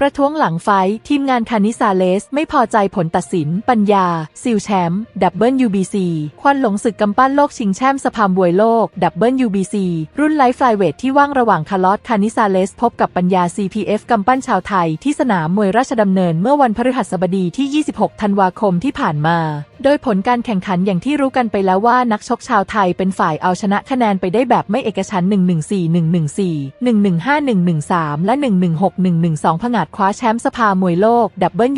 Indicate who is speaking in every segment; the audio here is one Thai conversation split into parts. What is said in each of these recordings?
Speaker 1: ประท้วงหลังไฟทีมงานคานิซาเลส ไม่พอใจผลตัดสิน ปัญญา ซิลแชมป์ดับเบิลยูบีซีควันหลงศึกกำปั้นโลกชิงแชมป์สภามวยโลกดับเบิลยูบีซีรุ่นไลฟ์ไฟเวทที่ว่างระหว่างคาร์ลอสคานิซาเลส พบกับปัญญา CPF กำปั้นชาวไทยที่สนามมวยราชดำเนินเมื่อวันพฤหัสบดีที่ 26 ธันวาคมที่ผ่านมา โดยผลการแข่งขันอย่างที่รู้กันไปแล้วว่านักชกชาวไทยเป็นฝ่ายเอาชนะคะแนนไปได้แบบไม่เอกฉัน114 114 115 113 และ 116 112ผงาดคว้าแชมป์สภามวยโลก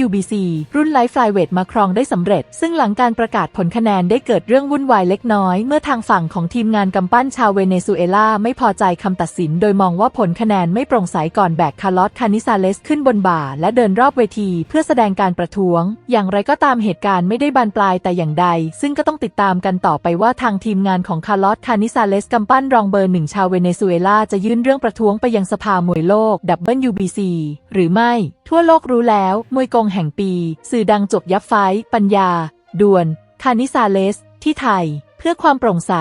Speaker 1: WBC รุ่นไลฟ์ไฟเวทมาครองได้สำเร็จ ซึ่งหลังการประกาศผลคะแนนได้เกิดเรื่องวุ่นวายเล็กน้อย เมื่อทางฝั่งของทีมงานกำปั้นชาวเวเนซุเอลาไม่พอใจคำตัดสิน โดยมองว่าผลคะแนนไม่โปร่งใสก่อนแบกคาร์ลอสคานิซาเลสขึ้นบนบ่า และเดินรอบเวที เพื่อแสดงการประท้วง อย่างไรก็ตามเหตุการณ์ไม่ได้บานปลายแต่อย่างใด ซึ่งก็ต้องติดตามกันต่อไปว่าทางทีมงานของคาร์ลอสคานิซาเลสกำปั้นรองเบอร์หนึ่งชาวเวเนซุเอลาจะยื่นเรื่องประท้วงไปยังสภามวยโลก WBC หรือไม่ ทั่วโลกรู้แล้ว มวยกงแห่งปี สื่อดังจบยับไฟ ปัญญาด่วน คานิซาเลส ที่ไทย เพื่อความโปร่งใส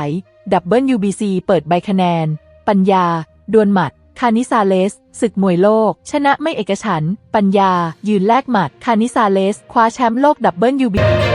Speaker 1: WBC เปิดใบคะแนน ปัญญา ดวนหมัด คานิซาเลส ศึกมวยโลก ชนะไม่เอกฉัน ปัญญา ยืนแลกหมัด คานิซาเลส คว้าแชมป์โลก WBC